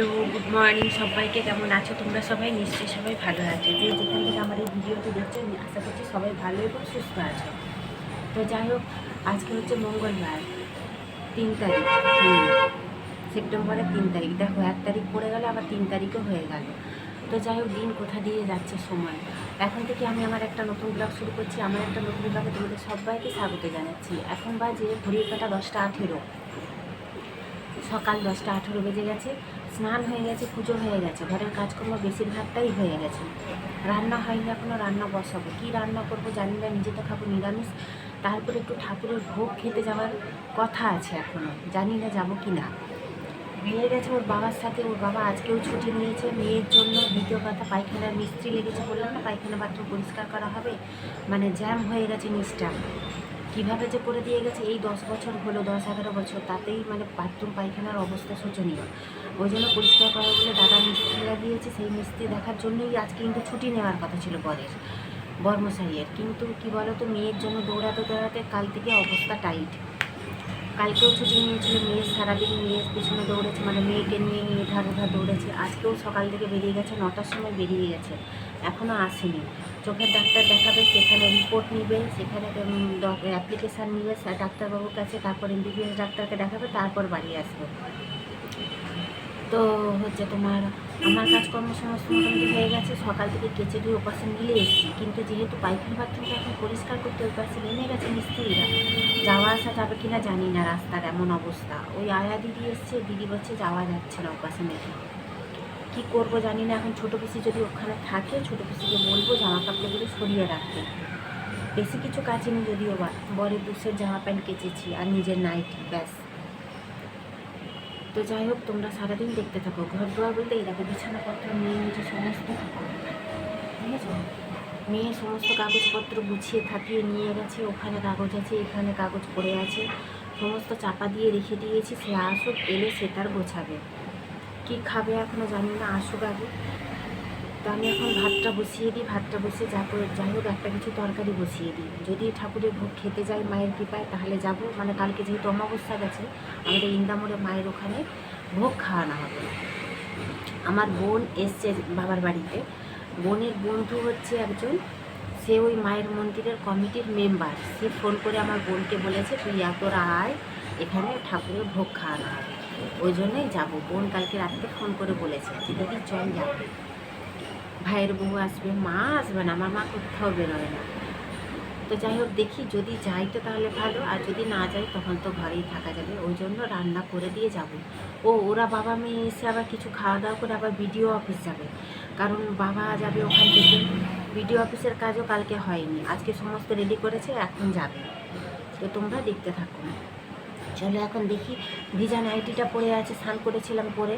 Hello, good morning. সবাইকে কেমন আছো? তোমরা সবাই নিশ্চয়ই সবাই ভালো আছো। যে যেখান থেকে আমার এই ভিডিওটি দেখছ আশা করছি সবাই ভালো এবং সুস্থ আছো। তো যাই হোক, আজকে হচ্ছে মঙ্গলবার, তিন তারিখ। সেপ্টেম্বরের তিন তারিখ। দেখো, এক তারিখ পড়ে গেল, আবার তিন তারিখও হয়ে গেল। তো যাই হোক, দিন কোথা দিয়ে যাচ্ছে সময়। এখন থেকে আমি আমার একটা নতুন ব্লগ শুরু করছি। আমার একটা নতুন ব্লগে তোমাদের সবাইকে স্বাগত জানাচ্ছি। এখন বাজে ঘড়ির কাটা দশটা আঠেরো। সকাল দশটা আঠেরো বেজে গেছে। স্নান হয়ে গেছে, পুজো হয়ে গেছে, ঘরের কাজকর্ম বেশিরভাগটাই হয়ে গেছে। রান্না হয়নি এখনও রান্না বসাবো। কী রান্না করব জানি না, নিজে তো খাব নিরামিষ। তারপরে একটু ঠাকুরের ভোগ খেতে যাওয়ার কথা আছে এখনও জানি না যাব কি না। মেয়ে গেছে ওর বাবার সাথে, ওর বাবা আজকেও ছুটি নিয়েছে, মেয়ের জন্য দ্বিতীয় কথা পায়খানার মিস্ত্রি লেগেছে বললাম না, পায়খানা বাথরুম পরিষ্কার করা হবে। মানে জ্যাম হয়ে গেছে নিচটা। কীভাবে যে করে দিয়ে গেছে, এই দশ বছর হলো, দশ এগারো বছর, তাতেই মানে বাথরুম, পায়খানার অবস্থা শোচনীয়। ওই জন্য পরিষ্কার করা বলে দাদা মিস্ত্রি লাগিয়েছে, সেই মিস্ত্রি দেখার জন্যই আজকে কিন্তু ছুটি নেওয়ার কথা ছিল বরের, বর্মশাইয়ের। কিন্তু কি বলো তো মেয়ের জন্য দৌড়াতে দৌড়াতে কাল থেকে অবস্থা টাইট। কালকেও ছুটি নিয়েছিল মেয়ের সারাদিন মেয়ের পিছনে দৌড়েছে মানে মেয়েকে নিয়ে নিয়ে ধার ধার দৌড়েছে। আজকেও সকাল থেকে বেরিয়ে গেছে, নটার সময় বেরিয়ে গেছে এখনও আসেনি। চোখের ডাক্তার দেখাবে, সেখানে রিপোর্ট নিবে, সেখানে অ্যাপ্লিকেশান নিবে ডাক্তারবাবুর কাছে তারপর এমবিবিএস ডাক্তারকে দেখাবে, তারপর বাড়ি আসবে। তো হচ্ছে তোমার, আমার কাজকর্ম সমস্ত মোটামুটি হয়ে গেছে, সকাল থেকে কেচে দিয়ে ওপাশে মিলে এসেছি। কিন্তু যেহেতু পাইখানা বাথরুমটা এখন পরিষ্কার করতে ওই পাশে নেমে গেছে মিস্ত্রিরা, যাওয়া আসা যাবে কিনা জানি না রাস্তার এমন অবস্থা। ওই আয়া দিদি এসছে, দিদি বলছে যাওয়া যাচ্ছে না ওপাশে কী করব জানি না। এখন ছোটো পিসি যদি ওখানে থাকে, ছোটো পিসিকে বলব জামা কাপড়গুলো সরিয়ে রাখতে। বেশি কিছু কাচিনি যদিও বা, বরে দুশের জামা প্যান্ট কেচেছি আর নিজের নাইটি, ব্যাস। তো যাই হোক, তোমরা সারাদিন দেখতে থাকো। ঘর দুয়ার বলতে এই দেখো, বিছানাপত্র নিয়ে নিচে সমস্ত ঠিক আছে মেয়ে সমস্ত কাগজপত্র গুছিয়ে থাকিয়ে নিয়ে গেছে। ওখানে কাগজ আছে, এখানে কাগজ পড়ে আছে। সমস্ত চাপা দিয়ে রেখে দিয়েছি, সে আসুক, এলে সে তার গোছাবে। কী খাবে এখনও জানি না, আসুক আগে। তো আমি এখন ভাতটা বসিয়ে দিই, ভাতটা বসিয়ে যা করে যাই হোক, একটা কিছু তরকারি বসিয়ে দিই। যদি ঠাকুরের ভোগ খেতে যাই মায়ের কৃপায়, তাহলে যাব। মানে কালকে যেহেতু অমাবস্যা গেছে, আমাদের ইন্দামোড়ে মায়ের ওখানে ভোগ খাওয়ানো হবে। আমার বোন এসছে বাবার বাড়িতে। বোনের বন্ধু হচ্ছে একজন। সে ওই মায়ের মন্দিরের কমিটির মেম্বার। সে ফোন করে আমার বোনকে বলেছে, তুই এত আয় এখানে ঠাকুরের ভোগ খাওয়ানো হবে। ওই জন্যই যাব। বোন কালকে রাত্রে ফোন করে বলেছে, যে দিদি, চল যাবে ভাইয়ের বউ আসবে, মা আসবে না, আমার মা কোথাও বেরোয় না। তো যাই হোক, দেখি যদি যাই তো তাহলে ভালো, আর যদি না যাই তখন তো ঘরেই থাকা যাবে। ওই জন্য রান্না করে দিয়ে যাব। ও, ওরা বাবা মেয়ে এসে আবার কিছু খাওয়া দাওয়া করে আবার বিডিও অফিস যাবে। কারণ বাবা যাবে ওখান থেকে। বিডিও অফিসের কাজও কালকে হয়নি। আজকে সমস্ত রেডি করেছে, এখন যাবে। তো তোমরা দেখতে থাকো। চলো এখন দেখি। ভিজা নাইটিটা পরে আছে স্নান করেছিলাম পরে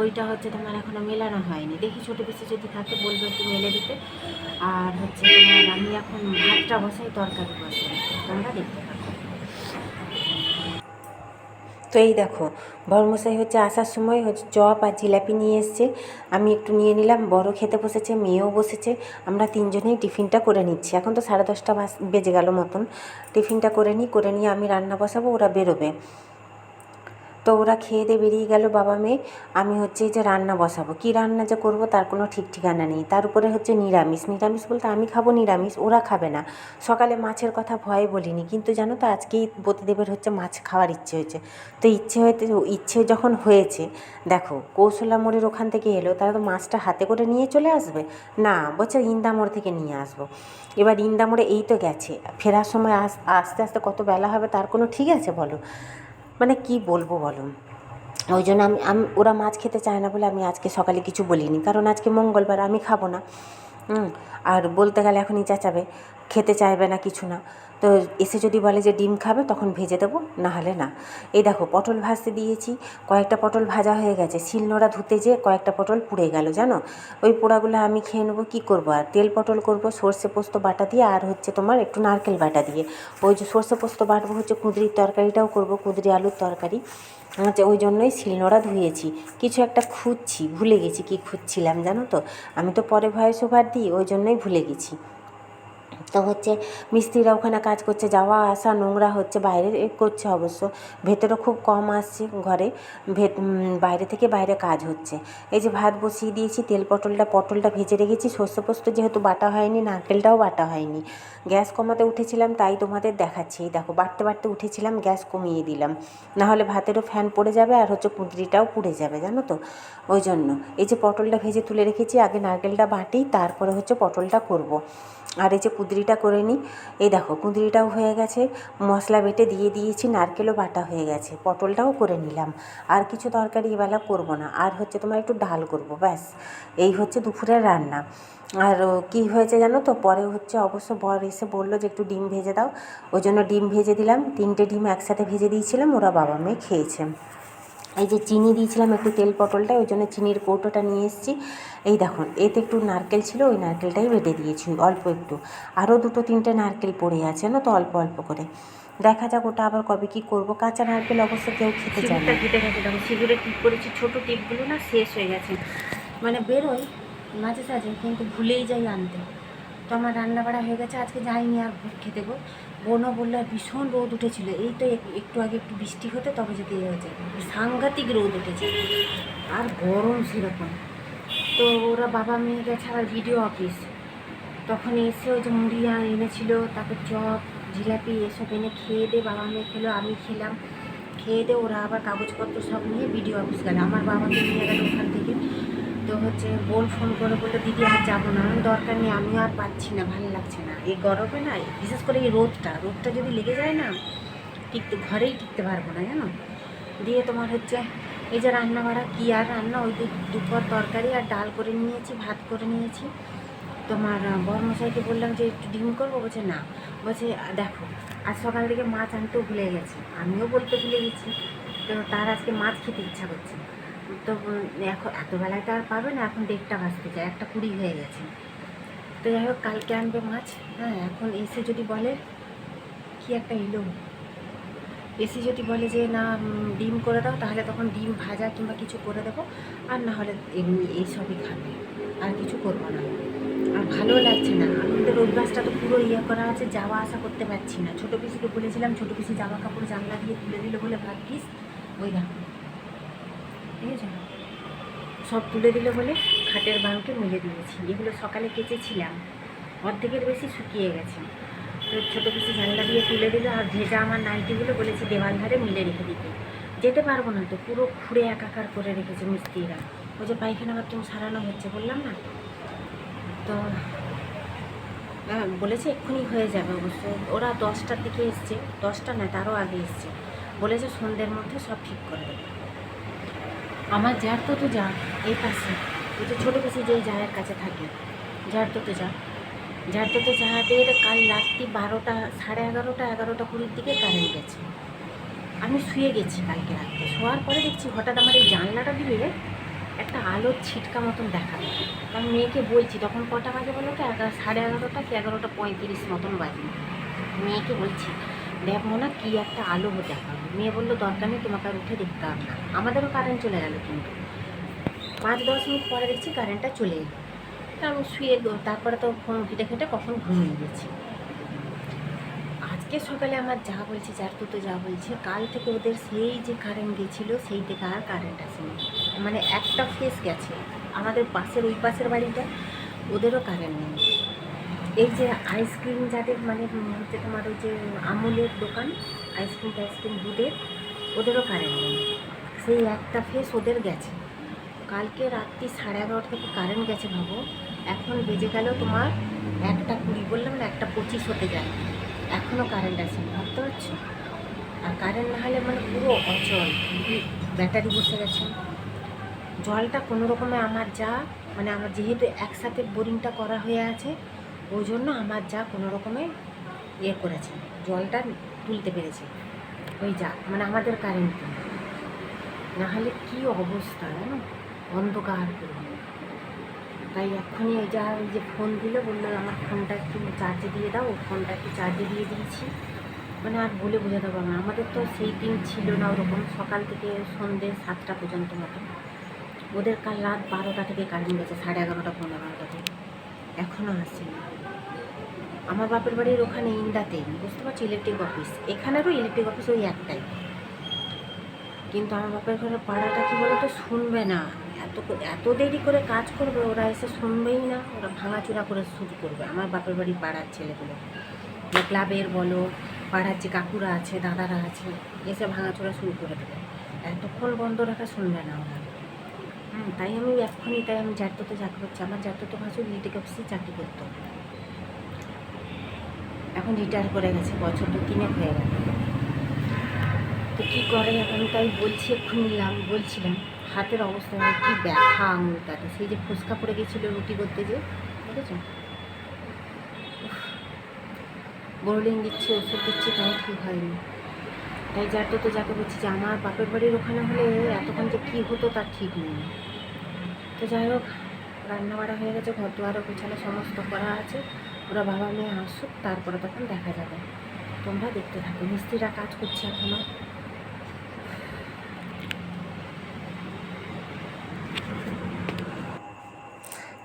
ওইটা হচ্ছে তোমার এখনও মেলানো হয়নি। দেখি ছোটো পিসে যদি থাকে, বলবে একটু মেলে দিতে। আর হচ্ছে তোমার আমি এখন ভাতটা বসাই, তরকারি বসাই। তোমরা দেখতে থাকো। তো এই দেখো, বর্মশাই হচ্ছে আসার সময় হচ্ছে চপ আর জিলাপি নিয়ে এসছে। আমি একটু নিয়ে নিলাম, বড় খেতে বসেছে, মেয়েও বসেছে। আমরা তিনজনেই টিফিনটা করে নিচ্ছি। এখন তো সাড়ে দশটা বাজ- গেল মতন। টিফিনটা করে নিই, করে নিয়ে আমি রান্না বসাবো, ওরা বেরোবে। তো ওরা খেয়ে দিয়ে বেরিয়ে গেল, বাবা মেয়ে। আমি হচ্ছে যে রান্না বসাবো। কী রান্না যে করব তার কোনো ঠিক ঠিকানা নেই। তার উপরে হচ্ছে নিরামিষ। নিরামিষ বলতে আমি খাব নিরামিষ, ওরা খাবে না। সকালে মাছের কথা ভয়ে বলিনি, কিন্তু জানো তো আজকেই পতিদেবের হচ্ছে মাছ খাওয়ার ইচ্ছে হয়েছে। তো ইচ্ছে হইতে ইচ্ছে যখন হয়েছে, দেখো, কৌশলা মোড়ের ওখান থেকে এলো, তারা তো মাছটা হাতে করে নিয়ে চলে আসবে? না, বলছে ইন্দামোড় থেকে নিয়ে আসব। এবার ইন্দামোড়ে এই তো গেছে। ফেরার সময় আস, আস্তে আস্তে কত বেলা হবে তার কোনো ঠিক আছে বলো? মানে কি বলব বলো? ওই জন্য আমি আমি, ওরা মাছ খেতে চায় না বলে আমি আজকে সকালে কিছু বলিনি। কারণ আজকে মঙ্গলবার, আমি খাব না। আর বলতে গেলে এখনই চেঁচাবে। খেতে চাইবে না কিছু না। তো এসে যদি বলে যে ডিম খাবে, তখন ভেজে দেবো না হলে না। এই দেখো, পটল ভাজতে দিয়েছি, কয়েকটা পটল ভাজা হয়ে গেছে। শিলনোড়া ধুতে যেয়ে কয়েকটা পটল পুড়ে গেল, জানো? ওই পোড়াগুলো আমি খেয়ে নেব, কী করব? আর তেল পটল করব, সর্ষে পোস্ত বাটা দিয়ে, আর হচ্ছে তোমার একটু নারকেল বাটা দিয়ে। ওই যে সর্ষে পোস্ত বাটবো, হচ্ছে কুঁদরির তরকারিটাও করব, কুঁদরি আলুর তরকারি। হচ্ছে ওই জন্যই শিলনোড়া ধুয়েছি। কিছু একটা খুঁজছি, ভুলে গেছি কি খুঁজছিলাম, জানো তো? আমি তো পরে ভয়েস ওভার দিই, ওই জন্যই ভুলে গেছি। তো হচ্ছে মিস্ত্রিরা ওখানে কাজ করছে, যাওয়া আসা, নোংরা হচ্ছে, বাইরে করছে অবশ্য। ভেতরে খুব কম আসছে ঘরে। ভেত বাইরে থেকে বাইরে কাজ হচ্ছে। এই যে ভাত বসিয়ে দিয়েছি, তেল পটলটা পটলটা ভেজে রেখেছি। সর্ষে পোস্ত যেহেতু বাটা হয়নি, নারকেলটাও বাটা হয়নি। গ্যাস কমাতে উঠেছিলাম, তাই তোমাদের দেখাচ্ছি। দেখো, বাড়তে বাড়তে উঠেছিলাম, গ্যাস কমিয়ে দিলাম। না হলে ভাতেরও ফ্যান পড়ে যাবে আর হচ্ছে কুঁদরিটাও পুড়ে যাবে, জানো তো? ওই জন্য। এই যে পটলটা ভেজে তুলে রেখেছি, আগে নারকেলটা বাটি, তারপরে হচ্ছে পটলটা করব। আর এই যে কুঁদরিটা করে নিই। এই দেখো, কুঁদরিটাও হয়ে গেছে। মশলা বেটে দিয়ে দিয়েছি, নারকেলও বাটা হয়ে গেছে। পটলটাও করে নিলাম। আর কিছু তরকারি এবেলা করব না। আর হচ্ছে তোমার একটু ডাল করব, ব্যাস। এই হচ্ছে দুপুরের রান্না। আর কী হয়েছে জানো তো? পরে হচ্ছে অবশ্য বর এসে বলল যে একটু ডিম ভেজে দাও। ওই জন্য ডিম ভেজে দিলাম। তিনটে ডিম একসাথে ভেজে দিয়েছিলাম। ওরা বাবা মেয়ে খেয়েছে। এই যে চিনি দিয়েছিলাম একটু তেল পটলটা, ওই জন্য চিনির কৌটোটা নিয়ে এসেছি। এই দেখুন, এতে একটু নারকেল ছিল, ওই নারকেলটাই বেটে দিয়েছি, অল্প একটু। আরও দুটো তিনটে নারকেল পড়ে আছে, না তো অল্প অল্প করে। দেখা যাক ওটা আবার কবে কী করব। কাঁচা নারকেল অবশ্য কেউ খেতে চায় না। কেটে গেছে দেখো সিঁদুরে টিপ করেছি, ছোটো টিপগুলো না শেষ হয়ে গেছে। মানে বেরোয় মাঝে সাঝে, কিন্তু ভুলেই যাই আনতে। তো আমার রান্না বাড়া হয়ে গেছে, আজকে যাইনি আর খেতে গো। বোনও বলল, ভীষণ রোদ উঠেছিল। এই তো একটু আগে একটু বৃষ্টি হতে তবে যেতে হয়েছে। সাংঘাতিক রোদ উঠেছে। আর গরম সেরকম। তো ওরা বাবা মেয়ে গেছে আবার ভিডিও অফিস তখন এসে ওই যে মুড়ি এনেছিল, তারপর চপ, জিলাপি এসব এনে খেয়ে দিয়ে বাবা মেয়ে খেলো, আমি খেলাম। খেয়ে দিয়ে ওরা আবার কাগজপত্র সব নিয়ে বিডিও অফিস গেল। আমার বাবাকে নিয়ে গেল ওখান থেকে। তো হচ্ছে বোন ফোন করে বলল দিদি আর যাব না। দরকার নেই আমি আর পাচ্ছি না ভালো লাগছে না। এই গরমে না বিশেষ করে এই রোদটা রোদটা যদি লেগে যায় না টিকতে ঘরেই টিকতে পারব না জানো? দিয়ে তোমার হচ্ছে এই যে রান্না বাড়া কী আর রান্না? ওই দুপুর তরকারি আর ডাল করে নিয়েছি ভাত করে নিয়েছি। তোমার আহ, বড়মশাইকে বললাম যে একটু ডিম করব? বলছে না। বলছে দেখো আজ সকাল থেকে মাছ আনতেও ভুলে গেছে। আমিও বলতে ভুলে গেছি। তো তার আজকে মাছ খেতে ইচ্ছা করছে তো এখন এত বেলায় তো আর পাবে না, এখন দেড়টা বাজতে যায়, একটা কুড়ি হয়ে গেছে। তো যাই হোক, কালকে আনবে মাছ হ্যাঁ এখন এসে যদি বলে, কি একটা এলো? এসে যদি বলে যে, না ডিম করে দাও, তাহলে তখন ডিম ভাজা কিংবা কিছু করে দেবো, আর না হলে এমনি এইসবই খাবে, আর কিছু করব না। আর ভালো লাগছে না আমাদের অভ্যাসটা তো পুরো ইয়ে করা আছে, যাওয়া আসা করতে পারছি না। ছোটো পিসিকে বলেছিলাম, ছোটো পিসি জামা কাপড় জানলা দিয়ে তুলে দিল বলে, ভাগ্যিস, ওই দেখো। ঠিক আছে সব তুলে দিল বলে খাটের বাঁকে মিলে দিয়েছি। এগুলো সকালে কেচেছিলাম। অর্ধেকের বেশি শুকিয়ে গেছে। তো ছোটো পিসি জানলা দিয়ে তুলে দিল আর ভেজা আমার নাইটিগুলো বলেছি দেওয়াল ধারে মিলে রেখে দিতে। যেতে পারব না তো, পুরো খুঁড়ে একাকার করে রেখেছে মিস্ত্রিরা। ওই যে পায়খানা বাথরুম সারানো হচ্ছে বললাম না? তো বলেছে এক্ষুনি হয়ে যাবে অবশ্য। ওরা দশটার দিকে এসছে। দশটা না, তারও আগে এসছে। বলেছে সন্ধ্যের মধ্যে সব ঠিক করে দেবে। আমার যার তো তো যা, এই পাশে। ওই যে ছোটো পিসি যেই জায়ের কাছে থাকে, যার তো তো যা। যার তো তো যাদের কাল রাত্রি বারোটা, সাড়ে এগারোটা এগারোটা কুড়ির দিকে কারেন্ট গেছে। আমি শুয়ে গেছি কালকে রাত্রে। শোয়ার পরে দেখছি হঠাৎ আমার এই জানলাটা দিয়ে একটা আলোর ছিটকা মতন দেখা গেল কারণ মেয়েকে বলছি, তখন কটা বাজে বলো তো? এগারো, সাড়ে এগারোটা কি এগারোটা পঁয়ত্রিশ মতন বাজে। মেয়েকে বলছি দেখ মনে, কী একটা আলো দেখা মেয়ে বলল, দরকার নেই, তোমাকে আর উঠে দেখতে হবে না। আমাদেরও কারেন্ট চলে গেল কিন্তু। পাঁচ, দশ মিনিট পরে দেখছি কারেন্টটা চলে এলো। আমি শুয়ে তারপরে তো ফোন ঘেটে ঘেটে কখন ঘুমিয়ে গেছি। আজকে সকালে আমার যা বলছে, যার তো যা বলছে, কাল থেকে ওদের সেই যে কারেন্ট গেছিল সেই থেকে আর কারেন্ট আসেনি। মানে একটা ফেস গেছে। আমাদের পাশের, ওই পাশের বাড়িটা ওদেরও কারেন্ট নেই। এই যে আইসক্রিম যাদের মানে হচ্ছে তোমার ওই যে আমুলের দোকান আইসক্রিম টাইসক্রিম দুধের, ওদেরও কারেন্ট নেই। সেই একটা ফেস ওদের গেছে। কালকে রাত্রি সাড়ে এগারোটা থেকে কারেন্ট গেছে ভাবো। এখন বেজে গেল তোমার একটা কুড়ি, বললাম না, একটা পঁচিশ হতে যায়। এখনও কারেন্ট আছে, ভাবতে পারছ? আর কারেন্ট না হলে মানে পুরো অচল। ব্যাটারি বসে গেছে। জলটা কোনো রকমে আমার যা মানে আমার যেহেতু একসাথে বোরিংটা করা হয়ে আছে ওই জন্য আমার যা কোনো রকমে ইয়ে করেছে, জলটা তুলতে পেরেছে। ওই যা মানে আমাদের কারেন্ট না হলে কী অবস্থা জানো? অন্ধকার তাই এক্ষুনি ওই যা, ওই যে ফোন দিল, বলল, আমার ফোনটা একটু চার্জে দিয়ে দাও ফোনটা একটু চার্জে দিয়ে দিয়েছি। মানে আর বলে বোঝাতে পারব না। আমাদের তো সেই দিন ছিল না ওরকম, সকাল থেকে সন্ধ্যে সাতটা পর্যন্ত মতো। ওদের কাল রাত বারোটা থেকে কারেন্ট গেছে, সাড়ে এগারোটা, পনেরো এগারোটা থেকে। এখনও আসেনি। আমার বাপের বাড়ির ওখানে ইন্দাতে, বুঝতে পারছি ইলেকট্রিক অফিস এখানেরও ইলেকট্রিক অফিস ওই একটাই। কিন্তু আমার বাপের ঘরে পাড়াটা কী বলতো, শুনবে না। এত এত দেরি করে কাজ করবে, ওরা এসে শুনবেই না। ওরা ভাঙাচোরা করে শুরু করবে। আমার বাপের বাড়ি পাড়ার ছেলেগুলো। ক্লাবের বলো, পাড়ার যে কাকুরা আছে, দাদারা আছে, এসে ভাঙাচোরা শুরু করে দেবে। এতক্ষণ বন্ধ রাখা শুনবে না ওরা। তাই আমি এক্ষুনি, তাই আমি জাততে চাকরি করছি। আমার জাততে ভাসুর ইলেকট্রিক অফিসে চাকরি করতো। এখন রিটায়ার করে গেছে, বছর দু তিনেক হয়ে গেল। তো কী করে আমি তাই বলছি, এক্ষুনি নিলাম বলছিলাম, হাতের অবস্থা কী ব্যথা আঙুলটাতে সেই যে ফুসকা পড়ে গেছিল রুটি করতে যে দেখেছ? বোরলিং দিচ্ছি, ওষুধ দিচ্ছি, তাও ঠিক হয়নি। তাই যার তো তো যাকে বলছি যে আমার বাপের বাড়ির ওখানে হলে এতক্ষণ যে কী হতো তার ঠিক নেই। তো যাই হোক রান্না বাড়া হয়ে গেছে, ঘর দুয়ারও গোছানো সমস্ত করা আছে। ওরা বাবা মেয়ে আসুক তারপরে তখন দেখা যাবে। তোমরা দেখতে থাকো। মিস্ত্রিরা কাজ করছে এখনও।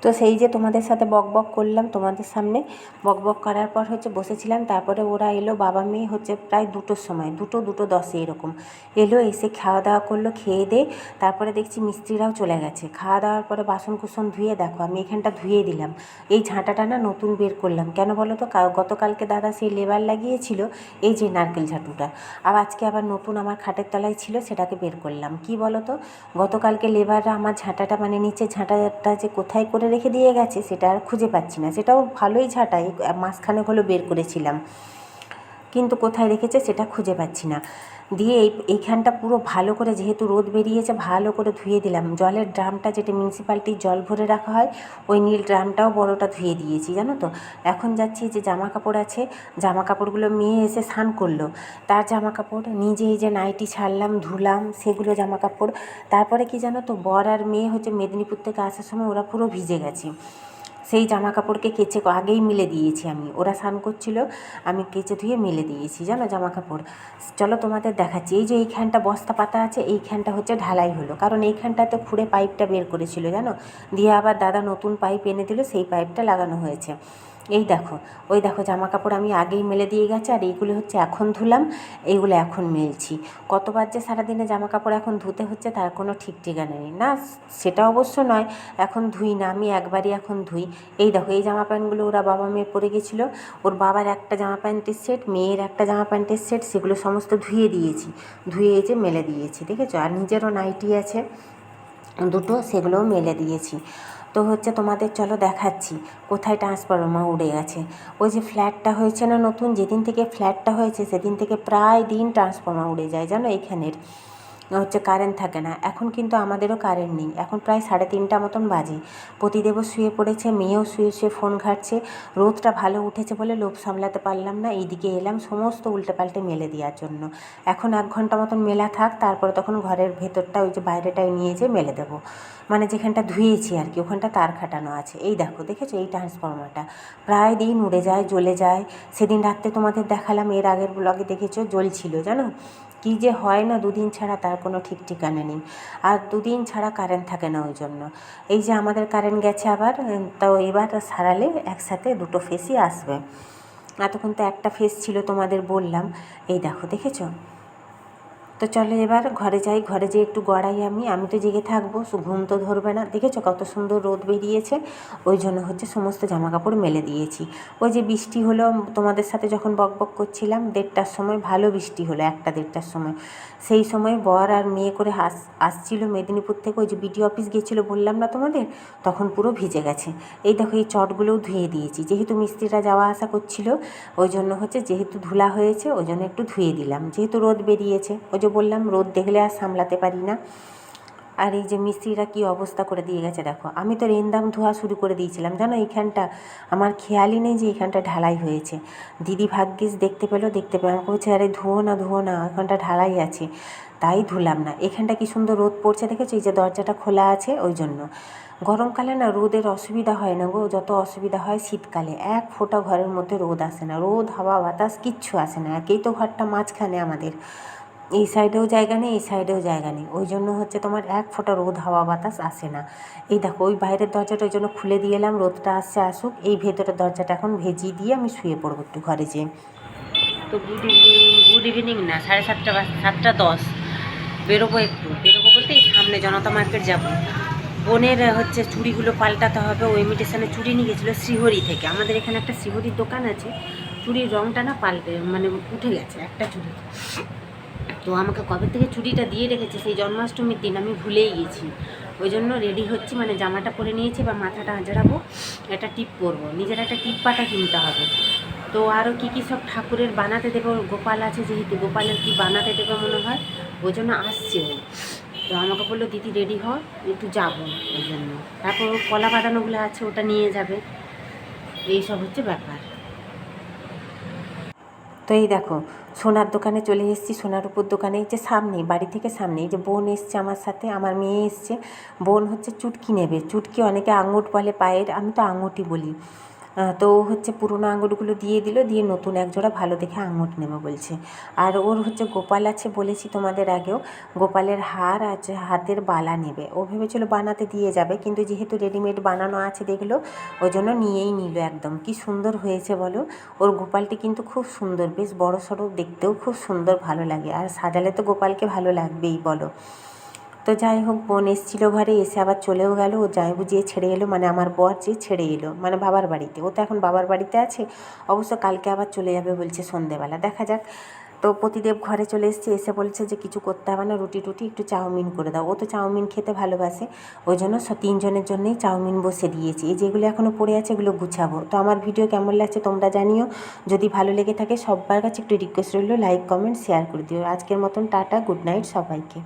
তো সেই যে তোমাদের সাথে বক বক করলাম তোমাদের সামনে, বক বক করার পর হচ্ছে বসেছিলাম, তারপরে ওরা এলো, বাবা মেয়ে হচ্ছে প্রায় দুটোর সময়, দুটো দুটো দশে এরকম। এলো, এসে খাওয়া দাওয়া করল, খেয়ে দিয়ে তারপরে দেখছি মিস্ত্রিরাও চলে গেছে। খাওয়া দাওয়ার পরে বাসন কুসন ধুয়ে দেখো, আমি এখানটা ধুয়ে দিলাম। এই ঝাঁটাটা না নতুন বের করলাম। কেন বলো তো? গতকালকে দাদা সেই লেবার লাগিয়েছিল, এই যে নারকেল ঝাঁটুটা। আর আজকে আবার নতুন আমার খাটের তলায় ছিল, সেটাকে বের করলাম। কি বলো তো? গতকালকে লেবাররা আমার ঝাঁটাটা মানে নিচে ঝাঁটাটা যে কোথায় করে রেখে দিয়ে গেছে, সেটা আর খুঁজে পাচ্ছি না। সেটাও ভালোই ঝাঁটাই মাঝখানে হলো বের করেছিলাম। কিন্তু কোথায় রেখেছে সেটা খুঁজে পাচ্ছি না। দিয়ে এই এইখানটা পুরো ভালো করে যেহেতু রোদ বেরিয়েছে, ভালো করে ধুয়ে দিলাম। জলের ড্রামটা যেটা মিউনিসিপ্যালিটির জল ভরে রাখা হয়, ওই নীল ড্রামটাও বড়টা ধুয়ে দিয়েছি, জানো তো? এখন যাচ্ছি যে জামা কাপড় আছে জামা কাপড়গুলো মেয়ে এসে স্নান করল। তার জামা কাপড় নিজে যে নাইটি ছাড়লাম, ধুলাম, সেগুলো জামা কাপড় তারপরে কি জানো তো, বর আর মেয়ে হচ্ছে মেদিনীপুর থেকে আসার সময় ওরা পুরো ভিজে গেছে। সেই জামা কাপড়কে কেচে আগেই মিলে দিয়েছি আমি। ওরা স্নান করছিল, আমি কেচে ধুয়ে মিলে দিয়েছি, জানো জামা কাপড় চলো তোমাদের দেখাচ্ছি। এই যে এইখানটা বস্তা পাতা আছে এইখানটা হচ্ছে ঢালাই হলো। কারণ এইখানটাতে খুঁড়ে পাইপটা বের করেছিল, জানো? দিয়ে আবার দাদা নতুন পাইপ এনে দিল, সেই পাইপটা লাগানো হয়েছে। এই দেখো, ওই দেখো জামা কাপড় আমি আগেই মেলে দিয়ে গেছে আর এইগুলো হচ্ছে এখন ধুলাম, এইগুলো এখন মেলছি। কতবার যে সারাদিনে জামা কাপড় এখন ধুতে হচ্ছে তার কোনো ঠিক ঠিকানা নেই। না, সেটা অবশ্য নয়, এখন ধুই না, আমি একবারই এখন ধুই। এই দেখো, এই জামা প্যান্টগুলো ওরা বাবা মেয়ে পরে গেছিল, ওর বাবার একটা জামা প্যান্টের সেট, মেয়ের একটা জামা প্যান্টের সেট, সেগুলো সমস্ত ধুয়ে দিয়েছি। ধুয়ে এই যে মেলে দিয়েছি, দেখেছ? আর নিজেরও নাইটি আছে, দুটো, সেগুলোও মেলে দিয়েছি। তো হচ্ছে তোমাদের চলো দেখাচ্ছি। কোথায় ট্রান্সফরমার উড়ে গেছে। ওই যে ফ্ল্যাটটা হয়েছে না নতুন? যেদিন থেকে ফ্ল্যাটটা হয়েছে, সেদিন থেকে প্রায় দিন ট্রান্সফরমার উড়ে যায়, জানো? এখানের হচ্ছে কারেন্ট থাকে না। এখন কিন্তু আমাদেরও কারেন্ট নেই। এখন প্রায় সাড়ে তিনটা মতন বাজে। পতিদেবও শুয়ে পড়েছে, মেয়েও শুয়ে শুয়ে ফোন ঘাটছে। রোদটা ভালো উঠেছে বলে লোভ সামলাতে পারলাম না। এইদিকে এলাম, সমস্ত উল্টে পাল্টে মেলে দেওয়ার জন্য। এখন এক ঘণ্টা মতন মেলা থাক, তারপরে তখন ঘরের ভেতরটা, ওই যে বাইরেটায় নিয়ে যেয়ে মেলে দেবো। মানে যেখানটা ধুয়েছি আর কি, ওখানটা তার খাটানো আছে। এই দেখো, দেখেছ? এই ট্রান্সফর্মারটা প্রায় দিন উড়ে যায়, জ্বলে যায়। সেদিন রাত্রে তোমাদের দেখালাম, এর আগের ব্লগে দেখেছ? জ্বলছিল, জানো? কী যে হয় না, দুদিন ছাড়া তার কোনো ঠিক ঠিকানা নেই। আর দুদিন ছাড়া কারেন্ট থাকে না ওই জন্য। এই যে আমাদের কারেন্ট গেছে আবার তো এবার সারালে একসাথে দুটো ফেসই আসবে। এতক্ষণ তো একটা ফেস ছিল তোমাদের বললাম। এই দেখো, দেখেছ? তো চলো এবার ঘরে যাই, ঘরে যেয়ে একটু গড়াই আমি। আমি তো জেগে থাকব ঘুম তো ধরবে না। দেখেছ কত সুন্দর রোদ বেরিয়েছে? ওই জন্য হচ্ছে সমস্ত জামা কাপড় মেলে দিয়েছি। ওই যে বৃষ্টি হলো, তোমাদের সাথে যখন বক বক করছিলাম, দেড়টার সময় ভালো বৃষ্টি হলো, একটা দেড়টার সময়। সেই সময় বর আর মেয়ে করে আস আসছিল মেদিনীপুর থেকে, ওই যে বিডিও অফিস গিয়েছিল বললাম না তোমাদের? তখন পুরো ভিজে গেছে। এই দেখো, এই চটগুলোও ধুয়ে দিয়েছি। যেহেতু মিস্ত্রিরা যাওয়া আসা করছিল, ওই জন্য হচ্ছে যেহেতু ধুলা হয়েছে, ওই জন্য একটু ধুয়ে দিলাম। যেহেতু রোদ বেরিয়েছে, ওই যে বললাম, রোদ দেখলে আর সামলাতে পারি না। আর এই যে মিস্ত্রিরা কী অবস্থা করে দিয়ে গেছে দেখো। আমি তো রেন্দাম ধোয়া শুরু করে দিয়েছিলাম। জানো, এইখানটা আমার খেয়ালই নেই যে এখানটা ঢালাই হয়েছে। দিদি ভাগ্যিস দেখতে পেল দেখতে পেল। আমাকে বলছে, আরে ধুয়ো না ধুয়ো না, এখানটা ঢালাই আছে। তাই ধুলাম না। এখানটা কি সুন্দর রোদ পড়ছে দেখেছ? এই যে দরজাটা খোলা আছে ওই জন্য। গরমকালে না রোদের অসুবিধা হয় না গো। যত অসুবিধা হয় শীতকালে, এক ফোঁটা ঘরের মধ্যে রোদ আসে না। রোদ, হাওয়া, বাতাস কিচ্ছু আসে না। একেই তো ঘরটা মাঝখানে আমাদের। এই সাইডেও জায়গা নেই, এই সাইডেও জায়গা নেই। ওই জন্য হচ্ছে তোমার এক ফোঁটা রোদ, হাওয়া, বাতাস আসে না। এই দেখো, ওই বাইরের দরজাটা ওই জন্য খুলে দিয়ে এলাম, রোদটা আসছে, আসুক। এই ভেতরের দরজাটা এখন ভেজিয়ে দিয়ে আমি শুয়ে পড়ব একটু ঘরে যেয়ে। তো গুড ইভিনিং গুড ইভিনিং না, সাড়ে সাতটা সাতটা দশ। বেরোবো একটু। বেরোবো বলতে এই সামনে জনতা মার্কেট যাব। বোনের হচ্ছে চুড়িগুলো পাল্টাতে হবে, ও ইমিটেশনে চুড়ি নিয়ে গেছিল শ্রীহরি থেকে। আমাদের এখানে একটা শ্রীহরির দোকান আছে, চুড়ির রঙটা না পাল্টে মানে উঠে গেছে, একটা চুড়ি। তো আমাকে কবে থেকে চুড়িটা দিয়ে রেখেছে সেই জন্মাষ্টমীর দিন আমি ভুলেই গেছি। ওই জন্য রেডি হচ্ছি মানে জামাটা পরে নিয়েছি বা মাথাটা আঁচড়াবো, একটা টিপ পরবো। নিজের একটা টিপ পাটা কিনতে হবে। তো আরও কী কী সব ঠাকুরের বানাতে দেবো? গোপাল আছে যেহেতু, গোপালের কি বানাতে দেবে মনে হয়? ওই জন্য আসছে ও। তো আমাকে বলল, দিদি রেডি হ, একটু যাব ওই জন্য। তারপর কলা বাঁধানোগুলো আছে, ওটা নিয়ে যাবে। এইসব হচ্ছে ব্যাপার। তো এই দেখো সোনার দোকানে চলে এসেছি, সোনার উপর দোকানে যে সামনে, বাড়ি থেকে সামনে যে বোন এসছে আমার সাথে, আমার মেয়ে এসছে। বোন হচ্ছে চুটকি নেবে, চুটকি অনেকে আঙুট বলে, পায়ের, আমি তো আঙুটি বলি। তো হচ্ছে পুরোনো আঙুরগুলো দিয়ে দিল, দিয়ে নতুন এক জোড়া ভালো দেখে আঙুর নেবে বলছে। আর ওর হচ্ছে গোপাল আছে বলেছি তোমাদের আগেও, গোপালের হার আছে হাতের বালা নেবে। ও ভেবেছিল বানাতে দিয়ে যাবে, কিন্তু যেহেতু রেডিমেড বানানো আছে দেখল, ওই জন্য নিয়েই নিল একদম। কি সুন্দর হয়েছে বলো? ওর গোপালটি কিন্তু খুব সুন্দর, বেশ বড় সড়ো দেখতেও খুব সুন্দর, ভালো লাগে। আর সাজালে তো গোপালকে ভালো লাগবেই, বলো। তো যাই হোক, বোন এসেছিল ঘরে, এসে আবার চলেও গেল। ও যাই বুঝিয়ে ছেড়ে এলো মানে আমার বর যে ছেড়ে এলো মানে বাবার বাড়িতে। ও তো এখন বাবার বাড়িতে আছে, অবশ্য কালকে আবার চলে যাবে বলছে সন্ধেবেলা। দেখা যাক। তো প্রতিদেব ঘরে চলে এসেছে, এসে বলছে যে কিছু করতে হবে না, রুটি টুটি একটু চাউমিন করে দাও। ও তো চাউমিন খেতে ভালোবাসে, ওই জন্য তিনজনের জন্যই চাউমিন বসে দিয়েছি। এই যেগুলো এখনও পড়ে আছে, এগুলো গুছাবো। তো আমার ভিডিও কেমন লাগছে তোমরা জানিও। যদি ভালো লেগে থাকে, সবার কাছে একটু রিকোয়েস্ট রইল লাইক কমেন্ট শেয়ার করে দিও। আজকের মতন টাটা গুড নাইট সবাইকে।